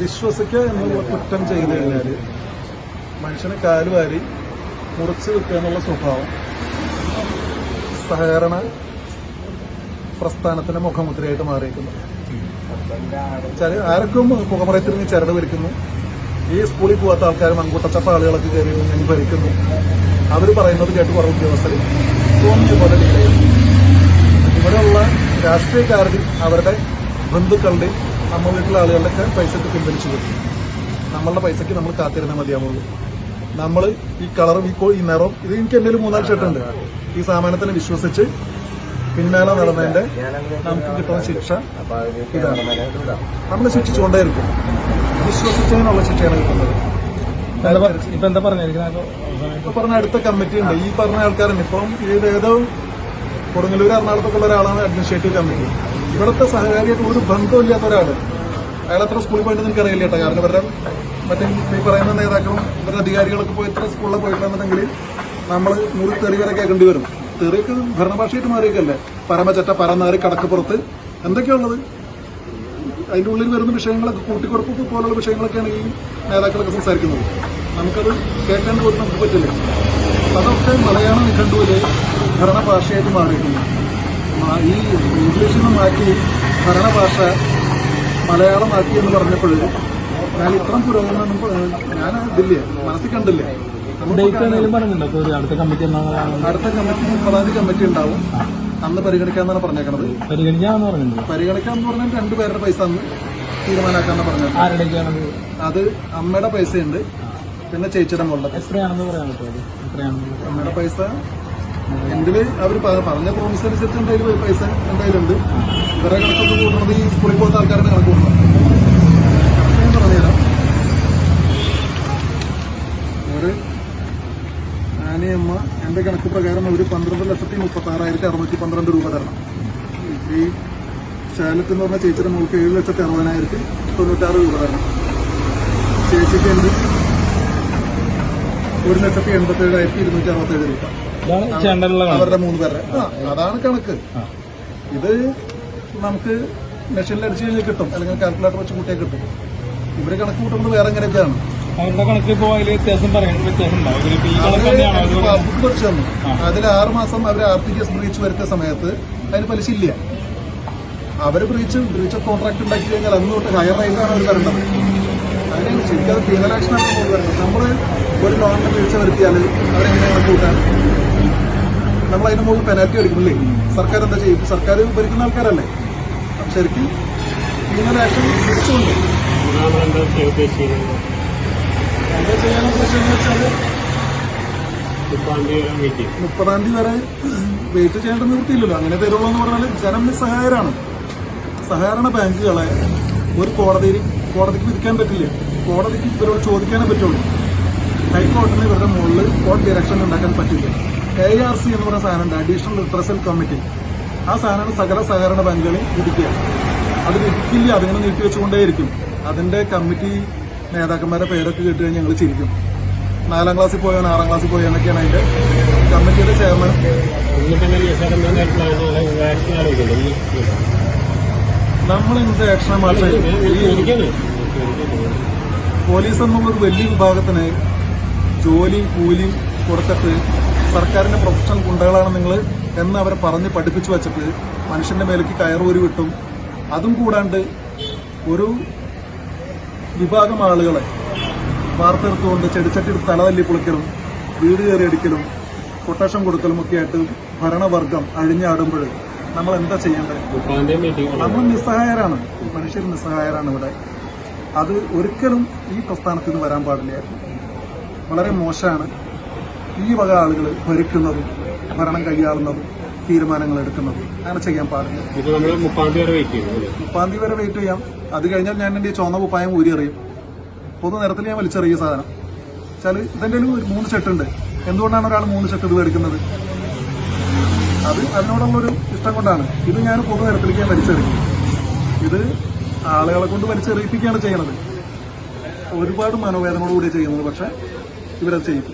വിശ്വസിക്കുക എന്നുള്ള കുറ്റം ചെയ്തു കഴിഞ്ഞാൽ മനുഷ്യനെ കാലുവാരി മുറിച്ച് വെക്കുക എന്നുള്ള സ്വഭാവം സഹകരണ പ്രസ്ഥാനത്തിന്റെ മുഖമുദ്രയായിട്ട് മാറിയിരിക്കുന്നു. ആർക്കും പുകമറയത്തിരുന്ന് ചരട് വരിക്കുന്നു ഈ സ്കൂളിൽ പോകാത്ത ആൾക്കാർ മൺകൂട്ടച്ചപ്പ ആളുകളൊക്കെ കയറി നിന്ന് ഭരിക്കുന്നു. അവർ പറയുന്നത് കേട്ട് കുറവ് ഉദ്യോഗസ്ഥർ തോന്നിയ പോലെ ഇവിടെയുള്ള രാഷ്ട്രീയക്കാരുടെയും അവരുടെ ബന്ധുക്കളുടെയും നമ്മ വീട്ടിലെ ആളുകളുടെയൊക്കെ പൈസക്ക് പിൻവലിച്ചു കൊടുക്കും. നമ്മളുടെ പൈസക്ക് നമ്മൾ കാത്തിരുന്നാൽ മതിയാവുള്ളൂ. നമ്മൾ ഈ കളറും ഈ ഈ നിറം ഇത് എനിക്ക് എന്റെ മൂന്നാൽ ഷർട്ടുണ്ട് ഈ സാമാനത്തിനെ വിശ്വസിച്ച് പിന്നാലെ നടന്നതിന്റെ നമുക്ക് കിട്ടുന്ന ശിക്ഷ ഇതാണ്. നമ്മൾ ശിക്ഷിച്ചുകൊണ്ടേയിരിക്കും. വിശ്വസിച്ചതിനുള്ള ശിക്ഷയാണ് കിട്ടുന്നത്. ഇപ്പൊ എന്താ പറഞ്ഞിരിക്കുന്നത്? ഇപ്പൊ പറഞ്ഞ അടുത്ത കമ്മിറ്റി ഉണ്ട്. ഈ പറഞ്ഞ ആൾക്കാരുണ്ട്. ഇപ്പം ഇത് ഏതോ കൊടുങ്ങല്ലൂർ എറണാകുളത്തൊക്കെ ഉള്ള ഒരാളാണ് അഡ്മിനിസ്ട്രേറ്റീവ് കമ്മിറ്റി ഇവിടുത്തെ സഹകാരിയായിട്ട് ഒരു ബന്ധമില്ലാത്ത ഒരാൾ. അയാൾ എത്ര സ്കൂളിൽ പോയിട്ട് എനിക്ക് അറിയില്ല കേട്ടോ. കാരണം ഇവരുടെ മറ്റേ ഈ പറയുന്ന നേതാക്കളും ഇവരുടെ അധികാരികളൊക്കെ പോയി എത്ര സ്കൂളിൽ പോയിട്ടുണ്ടെന്നുണ്ടെങ്കിൽ നമ്മൾ നൂറ് തെറി വരെ കേൾക്കേണ്ടി വരും. തെറിയൊക്കെ ഭരണഭാഷയായിട്ട് മാറിയൊക്കെയല്ലേ പരമചറ്റ പരനാറി കടക്കപ്പുറത്ത് എന്തൊക്കെയുള്ളത് അതിന്റെ ഉള്ളിൽ വരുന്ന വിഷയങ്ങളൊക്കെ കൂട്ടിക്കൊടുപ്പ് പോലുള്ള വിഷയങ്ങളൊക്കെയാണ് ഈ നേതാക്കളൊക്കെ സംസാരിക്കുന്നത്. നമുക്കത് കേൾക്കാൻ പോലും നമുക്ക് പറ്റില്ല. അതൊക്കെ മലയാളം നിഘണ്ടുവിലെ ഭരണഭാഷയായിട്ട് മാറിയിട്ടുണ്ട്. ഈ ഇംഗ്ലീഷിൽ നിന്ന് മാറ്റി ഭരണഭാഷ മലയാളമാക്കി എന്ന് പറഞ്ഞപ്പോൾ ഞാൻ ഇത്രയും പുരോഗമനം ഞാൻ ഇതില്ല മനസ്സിൽ കണ്ടില്ല? അടുത്ത കമ്മിറ്റി അടുത്ത കമ്മിറ്റി മുപ്പതാം കമ്മിറ്റി ഉണ്ടാവും. അന്ന് പരിഗണിക്കാന്നാണ് പറഞ്ഞേക്കണത്. പരിഗണിക്കാന്ന് പറഞ്ഞു പരിഗണിക്കാന്ന് പറഞ്ഞാൽ രണ്ടുപേരുടെ പൈസ അന്ന് തീരുമാനാക്കാന്ന് പറഞ്ഞത് അത്? അമ്മയുടെ പൈസയുണ്ട്. പിന്നെ ചേച്ചിയുടെ മുകളിലെ പൈസ എത്രയാണെന്ന് പറയാൻ പറ്റുമോ അമ്മയുടെ പൈസ എന്റെ അവർ പറഞ്ഞ പ്രോമിസ് അനുസരിച്ച് എന്തായാലും പൈസ എന്തായാലും ഉണ്ട് ഇവരെ കണക്കൊക്കെ കൂടുന്നത് ഈ സ്കൂളിൽ പോകുന്ന ആൾക്കാരുടെ കണക്ക് ഞാൻ പറഞ്ഞുതരാം ഒരു ആനയമ്മ എന്റെ കണക്ക് പ്രകാരം ഒരു പന്ത്രണ്ട് ലക്ഷത്തി മുപ്പത്തി ആറായിരത്തി അറുന്നൂറ്റി പന്ത്രണ്ട് രൂപ തരണം. ഈ ശാലത്ത് എന്ന് പറഞ്ഞ ചേച്ചിയുടെ മോൾക്ക് ഏഴ് ലക്ഷത്തി അറുപതിനായിരത്തി തൊണ്ണൂറ്റാറ് രൂപ തരണം. ചേച്ചിക്ക് എനിക്ക് ഒരു ലക്ഷത്തി എൺപത്തി ഏഴായിരത്തി ഇരുന്നൂറ്റി അറുപത്തി ഏഴ് രൂപ അവരുടെ മൂന്ന് പേരുടെ. ആ അതാണ് കണക്ക്. ഇത് നമുക്ക് മെഷീനിൽ അടിച്ചു കഴിഞ്ഞാൽ കിട്ടും. അല്ലെങ്കിൽ കാൽക്കുലേറ്റർ വെച്ച് കൂട്ടിയാൽ കിട്ടും. ഇവർ കണക്ക് കൂട്ടുന്നത് വേറെ എങ്ങനെയൊക്കെയാണ്? അവരുടെ കണക്ക്? വ്യത്യാസം പാസ്ബുക്ക് പഠിച്ചു തന്നു. അതിൽ ആറ് മാസം അവർ R T G S breach വരുത്തിയ സമയത്ത് അതിന് പലിശ ഇല്ല. അവർ ബ്രീച്ച് ബ്രീച്ച് ഓഫ് കോൺട്രാക്ട് ഉണ്ടാക്കി കഴിഞ്ഞാൽ അന്ന് തൊട്ട് ഹയർ റേറ്റാണ് അവർ തരേണ്ടത്. അതിന് ശരിക്കും അത് പീനൽ ആക്ഷനാണ് കൊണ്ട് വരുന്നത് നമ്മൾ ഒരു ലോണിന് വീഴ്ച വരുത്തിയാൽ അവരെങ്ങനെയാണ് കൂട്ടാൻ? നമ്മൾ അതിന് മുമ്പ് പെനാൽറ്റി അടിക്കുന്നില്ലേ? സർക്കാർ എന്താ ചെയ്യും? സർക്കാർ ഭരിക്കുന്ന ആൾക്കാരല്ലേ? ശരിക്കും പീനൽ ആക്ഷൻ തിരിച്ചുകൊണ്ട് എന്താ ചെയ്യാനുള്ള പ്രശ്നം വെച്ചാൽ മുപ്പതാം തീയതി വരെ വെയിറ്റ് ചെയ്യേണ്ട നിവൃത്തിയില്ലല്ലോ അങ്ങനെ തരുള്ളൂ എന്ന് പറഞ്ഞാൽ ജനം നിസ്സഹായരാണ്. സഹകരണ ബാങ്കുകളെ ഒരു കോടതിയിൽ കോടതിക്ക് വിധിക്കാൻ പറ്റില്ല. കോടതിക്ക് ഇവരോട് ചോദിക്കാനേ പറ്റുള്ളൂ. ഹൈക്കോടതിന് ഇവരുടെ മുകളിൽ കോർട്ട് ഡയറക്ഷൻ ഉണ്ടാക്കാൻ പറ്റില്ല. എ ആർ സി എന്ന് പറയുന്ന സാധനമുണ്ട്. അഡീഷണൽ റിട്രസൽ കമ്മിറ്റി ആ സാധനം സകല സഹകരണ ബാങ്കുകളിൽ ഇരിക്കുക അത് ഇരിക്കില്ല അതിങ്ങനെ നീട്ടിവെച്ചുകൊണ്ടേയിരിക്കും അതിന്റെ കമ്മിറ്റി നേതാക്കന്മാരെ പേരൊക്കെ കേട്ട് ഞങ്ങൾ ചിരിക്കും. നാലാം ക്ലാസ്സിൽ പോയാൽ ആറാം ക്ലാസ്സിൽ പോയാൽ എന്നൊക്കെയാണ് അതിന്റെ കമ്മിറ്റിയുടെ ചെയർമാൻ നമ്മൾ എന്ത് ആക്ഷൻ മാഷേ? പോലീസ് എന്നുള്ളൊരു വലിയ വിഭാഗത്തിന് ജോലിയും കൂലിയും കൊടുത്തിട്ട് സർക്കാരിന്റെ പ്രൊഫഷണൽ ഗുണ്ടകളാണ് നിങ്ങൾ എന്ന് അവരെ പറഞ്ഞ് പഠിപ്പിച്ചു വച്ചിട്ട് മനുഷ്യന്റെ മേലേക്ക് കയറൂരി വിട്ടും. അതും കൂടാണ്ട് ഒരു വിഭാഗം ആളുകളെ വാർത്തെടുത്തുകൊണ്ട് ചെടിച്ചട്ടി തലതല്ലി പൊളിക്കലും വീട് കയറി അടിക്കലും കൊട്ടേഷൻ കൊടുക്കലും ഒക്കെ ആയിട്ട് ഭരണവർഗം അഴിഞ്ഞാടുമ്പോൾ നമ്മൾ എന്താ ചെയ്യേണ്ടത് നമ്മൾ നിസ്സഹായരാണ്. മനുഷ്യർ നിസ്സഹായരാണ് ഇവിടെ. അത് ഒരിക്കലും ഈ പ്രസ്ഥാനത്തിൽ നിന്ന് വരാൻ പാടില്ലായിരുന്നു വളരെ മോശമാണ് ഈ വക ആളുകൾ ഭരിക്കുന്നതും ഭരണം കൈയാളുന്നതും തീരുമാനങ്ങൾ എടുക്കുന്നതും അങ്ങനെ ചെയ്യാൻ പാടില്ല. മുപ്പാം തീയതി വരെ വെയിറ്റ് ചെയ്യാം. അത് കഴിഞ്ഞാൽ ഞാൻ എന്റെ ചുവന്ന കുപ്പായം ഊരി അറിയും പൊതു നിരത്തിൽ ഞാൻ വലിച്ചെറിയ സാധനം. വെച്ചാൽ ഇതെന്റെ ഒരു മൂന്ന് ഉണ്ട്. എന്തുകൊണ്ടാണ് ഒരാൾ മൂന്ന് ഷർട്ട് ഇത് മേടിക്കുന്നത്? അത് അതിനോടുള്ളൊരു ഇഷ്ടം കൊണ്ടാണ്. ഇത് ഞാൻ പൊതു നിരത്തിലേക്ക് ഞാൻ വലിച്ചെറിയും ഇത് ആളുകളെ കൊണ്ട് വലിച്ചെറിയിപ്പിക്കുകയാണ് ചെയ്യണത് ഒരുപാട് മനോവേദനയോടുകൂടി ചെയ്യുന്നത് പക്ഷെ ഇവരത് ചെയ്യും.